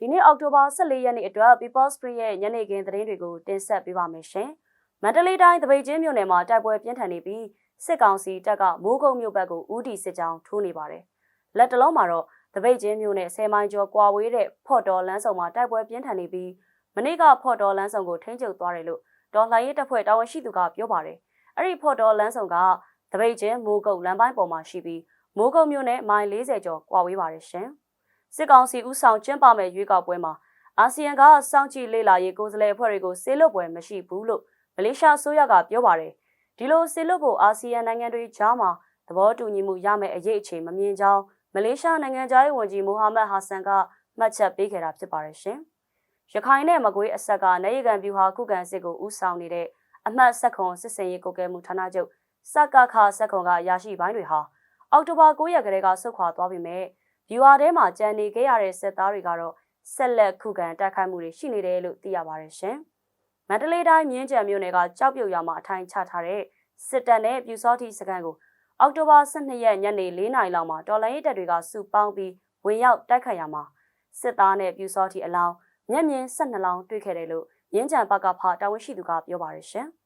ဒီနေ့အောက်တိုဘာ14ရက်နေ့အတွက် People Spring ရဲ့ညနေခင်းသတင်းတွေကိုတင်ဆက်ပေးပါမယ်ရှင်။မန္တလေးတိုင်းတပိတ်ချင်းမြို့နယ်မှာတိုက်ပွဲပြင်းထန်နေပြီးစစ်ကောင်စီတပ်ကမိုးကုတ်မြို့ဘက်ကိုဦးတီစစ်ကြောင်းထိုးနေပါတယ်။လက်တလုံးမှာတော့တပိတ်ချင်းမြို့နယ်10မိုင်ကျော်ကွာဝေးတဲ့ဖော့တော်လန်းဆောင်မှာတိုက်ပွဲပြင်းထန်နေပြီးမနေ့ကဖော့တော်လန်းဆောင်ကိုထိန်းချုပ်သွားတယ်လို့ဒေါ်လာရေးတပ်ဖွဲ့တာဝန်ရှိသူကပြောပါတယ်။အဲ့ဒီဖော့တော်လန်းဆောင်ကတပိတ်ချင်းမိုးကုတ်လမ်းပိုင်းပေါ်မှာရှိပြီးမိုးကုတ်မြို့နယ်မိုင်40ကျော်ကွာဝေးပါတယ်ရှင်။ စစ်ကောင်စီဦးဆောင်ကျင်းပမဲ့ရွေးကောက်ပွဲမှာအာဆီယံကစောင့်ကြည့်လေ့လာရေးကိုယ်စားလှယ်အဖွဲ့တွေကိုဆေးလွတ်ပွဲမရှိဘူးလို့မလေးရှားအစိုးရကပြောပါတယ်။ဒီလိုဆေးလွတ်ဖို့အာဆီယံနိုင်ငံတွေကြားမှာသဘောတူညီမှုရမယ့်အရေးအခြေမမြင်ကြောင်းမလေးရှားနိုင်ငံသားရေးဝန်ကြီးမိုဟာမက်ဟာဆန်ကမှတ်ချက်ပေးခဲ့တာဖြစ်ပါတယ်ရှင်။ရခိုင်နဲ့မကွေးအဆက်ကနိုင်ရကန်ဗျူဟာခုခံစစ်ကိုဦးဆောင်နေတဲ့အမှတ်ဆက်ခွန်စစ်စင်ရေးကိုကဲမှုဌာနချုပ်စကခဆက်ခွန်ကရရှိပိုင်းတွေဟာအောက်တိုဘာ9ရက်ကလေးကဆုတ်ခွာသွားပြီမဲ့ ဗျူဟာထဲမှာကြံနေခဲ့ရတဲ့စစ်သားတွေကတော့ဆက်လက်ခုခံတိုက်ခိုက်မှုတွေရှိနေတယ်လို့သိရပါတယ်ရှင်။မန္တလေးတိုင်းမြင်းကြံမြို့နယ်ကကြောက်ပြုတ်ရွာမှာအထိုင်ချထားတဲ့စစ်တပ်နဲ့ပြူစောတိစကန်ကိုအောက်တိုဘာ12ရက်ညနေ4နာရီလောက်မှာတော်လိုင်းရဲတပ်တွေကစုပေါင်းပြီးဝင်ရောက်တိုက်ခိုက်ရမှာစစ်သားနဲ့ပြူစောတိအလောင်းမျက်မြင်12လောင်းတွေ့ခဲ့တယ်လို့မြင်းကြံဘက်ကဖတာဝန်ရှိသူကပြောပါတယ်ရှင်။